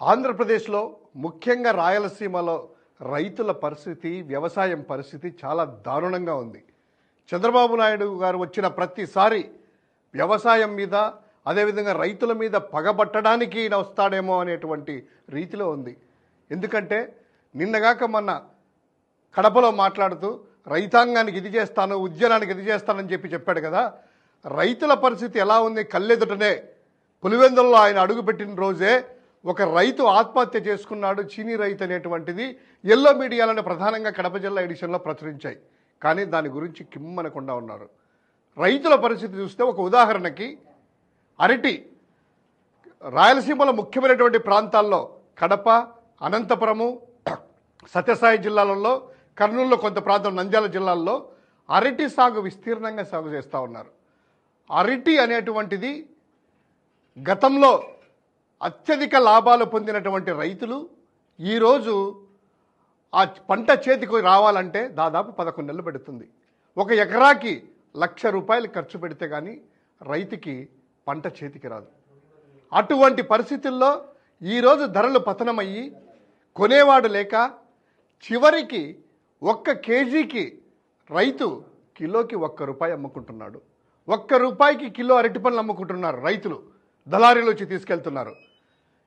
ఆంధ్రప్రదేశ్లో ముఖ్యంగా రాయలసీమలో రైతుల పరిస్థితి వ్యవసాయం పరిస్థితి చాలా దారుణంగా ఉంది. చంద్రబాబు నాయుడు గారు వచ్చిన ప్రతిసారి వ్యవసాయం మీద అదేవిధంగా రైతుల మీద పగబట్టడానికి ఈయన వస్తాడేమో అనేటువంటి రీతిలో ఉంది. ఎందుకంటే నిన్నగాక మొన్న కడపలో మాట్లాడుతూ రైతాంగానికి ఇది చేస్తాను ఉద్యానానికి ఇది చేస్తానని చెప్పి చెప్పాడు కదా. రైతుల పరిస్థితి ఎలా ఉంది? కళ్ళెదుటనే పులివెందుల్లో ఆయన అడుగుపెట్టిన రోజే ఒక రైతు ఆత్మహత్య చేసుకున్నాడు చీనీ రైతు అనేటువంటిది ఎల్లో మీడియాలను ప్రధానంగా కడప జిల్లా ఎడిషన్లో ప్రచురించాయి. కానీ దాని గురించి కిమ్మనకుండా ఉన్నారు. రైతుల పరిస్థితి చూస్తే ఒక ఉదాహరణకి అరటి రాయలసీమలో ముఖ్యమైనటువంటి ప్రాంతాల్లో కడప అనంతపురము సత్యసాయి జిల్లాలలో కర్నూలులో కొంత ప్రాంతం నంద్యాల జిల్లాల్లో అరటి సాగు విస్తీర్ణంగా సాగు చేస్తూ ఉన్నారు. అరటి అనేటువంటిది గతంలో అత్యధిక లాభాలు పొందినటువంటి రైతులు ఈరోజు ఆ పంట చేతికి రావాలంటే దాదాపు పదకొండు నెలలు పెడుతుంది. ఒక ఎకరాకి లక్ష రూపాయలు ఖర్చు పెడితే కానీ రైతుకి పంట చేతికి రాదు. అటువంటి పరిస్థితుల్లో ఈరోజు ధరలు పతనమయ్యి కొనేవాడు లేక చివరికి ఒక్క కేజీకి రైతు కిలోకి ఒక్క రూపాయి అమ్ముకుంటున్నాడు. ఒక్క రూపాయికి కిలో అరటిపండ్లు అమ్ముకుంటున్నారు రైతులు. దళారీలు వచ్చి తీసుకెళ్తున్నారు.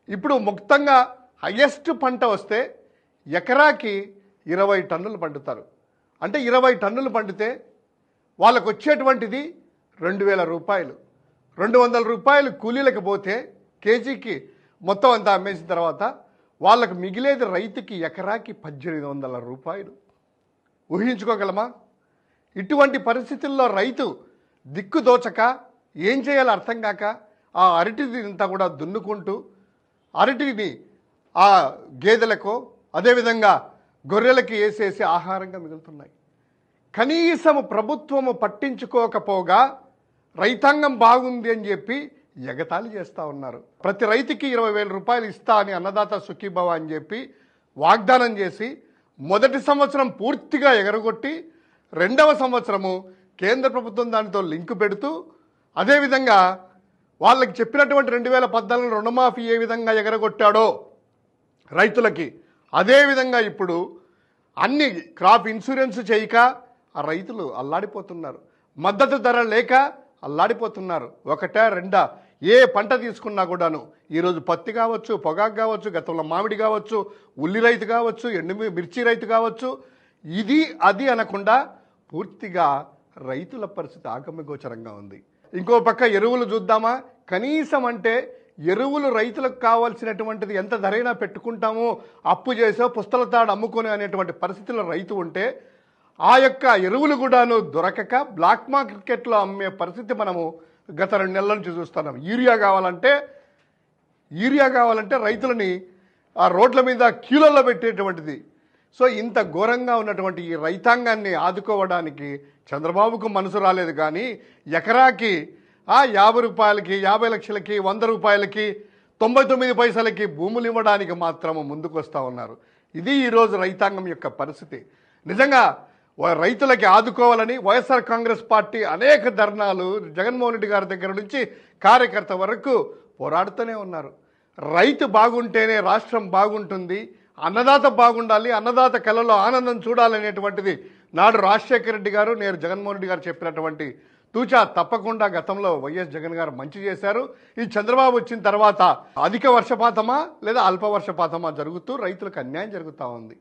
ఇప్పుడు ముక్తంగా హయ్యెస్ట్ పంట వస్తే ఎకరాకి ఇరవై టన్నులు పండుతారు. అంటే ఇరవై టన్నులు పండితే వాళ్ళకు వచ్చేటువంటిది రెండు వేల రూపాయలు. రెండు వందల రూపాయలు కూలీలకు పోతే కేజీకి మొత్తం అంతా అమ్మేసిన తర్వాత వాళ్ళకు మిగిలేది రైతుకి ఎకరాకి పద్దెనిమిది వందల రూపాయలు. ఊహించుకోగలమా? ఇటువంటి పరిస్థితుల్లో రైతు దిక్కు దోచక ఏం చేయాలో అర్థం కాక ఆ అరటిది ఇంత కూడా దున్నుకుంటూ అరటిని ఆ గేదెలకు అదేవిధంగా గొర్రెలకి వేసేసి ఆహారంగా మిగులుతున్నాయి. కనీసము ప్రభుత్వము పట్టించుకోకపోగా రైతాంగం బాగుంది అని చెప్పి ఎగతాళి చేస్తూ ఉన్నారు. ప్రతి రైతుకి ఇరవై వేల రూపాయలు ఇస్తా అని అన్నదాత సుఖీభవ అని చెప్పి వాగ్దానం చేసి మొదటి సంవత్సరం పూర్తిగా ఎగరగొట్టి రెండవ సంవత్సరము కేంద్ర ప్రభుత్వం దానితో లింకు పెడుతూ అదేవిధంగా వాళ్ళకి చెప్పినటువంటి రెండు వేల పద్నాలుగు రుణమాఫీ ఏ విధంగా ఎగరగొట్టాడో రైతులకి అదేవిధంగా ఇప్పుడు అన్ని క్రాప్ ఇన్సూరెన్స్ చేయక ఆ రైతులు అల్లాడిపోతున్నారు. మద్దతు ధర లేక అల్లాడిపోతున్నారు. ఒకటా రెండా ఏ పంట తీసుకున్నా కూడాను ఈరోజు పత్తి కావచ్చు పొగాకు కావచ్చు గతంలో మామిడి కావచ్చు ఉల్లి రైతు కావచ్చు ఎండు మిర్చి రైతు కావచ్చు ఇది అది అనకుండా పూర్తిగా రైతుల పరిస్థితి ఆగమ్యగోచరంగా ఉంది. ఇంకో పక్క ఎరువులు చూద్దామా? కనీసం అంటే ఎరువులు రైతులకు కావాల్సినటువంటిది ఎంత ధరైనా పెట్టుకుంటామో అప్పు చేసో పుస్తల తాడు అమ్ముకొని అనేటువంటి పరిస్థితుల్లో రైతు ఉంటే ఆ యొక్క ఎరువులు కూడాను దొరకక బ్లాక్ మార్కెట్లో అమ్మే పరిస్థితి మనము గత రెండు నెలల నుంచి చూస్తున్నాం. యూరియా కావాలంటే యూరియా కావాలంటే రైతులని ఆ రోడ్ల మీద క్యూలల్లో పెట్టేటువంటిది. సో ఇంత ఘోరంగా ఉన్నటువంటి ఈ రైతాంగాన్ని ఆదుకోవడానికి చంద్రబాబుకు మనసు రాలేదు కానీ ఎకరాకి ఆ యాభై రూపాయలకి యాభై లక్షలకి వంద రూపాయలకి తొంభై తొమ్మిది పైసలకి భూములు ఇవ్వడానికి మాత్రము ముందుకు వస్తూ ఉన్నారు. ఇది ఈరోజు రైతాంగం యొక్క పరిస్థితి. నిజంగా రైతులకి ఆదుకోవాలని వైఎస్ఆర్ కాంగ్రెస్ పార్టీ అనేక ధర్నాలు జగన్మోహన్ రెడ్డి గారి దగ్గర నుంచి కార్యకర్త వరకు పోరాడుతూనే ఉన్నారు. రైతు బాగుంటేనే రాష్ట్రం బాగుంటుంది. అన్నదాత బాగుండాలి అన్నదాత కళలో ఆనందం చూడాలనేటువంటిది నాడు రాజశేఖర రెడ్డి గారు నేడు జగన్మోహన్ రెడ్డి గారు చెప్పినటువంటి తూచా తప్పకుండా గతంలో వైఎస్ జగన్ గారు మంచి చేశారు. ఈ చంద్రబాబు వచ్చిన తర్వాత అధిక వర్షపాతమా లేదా అల్ప వర్షపాతమా జరుగుతూ రైతులకు అన్యాయం జరుగుతూ ఉంది.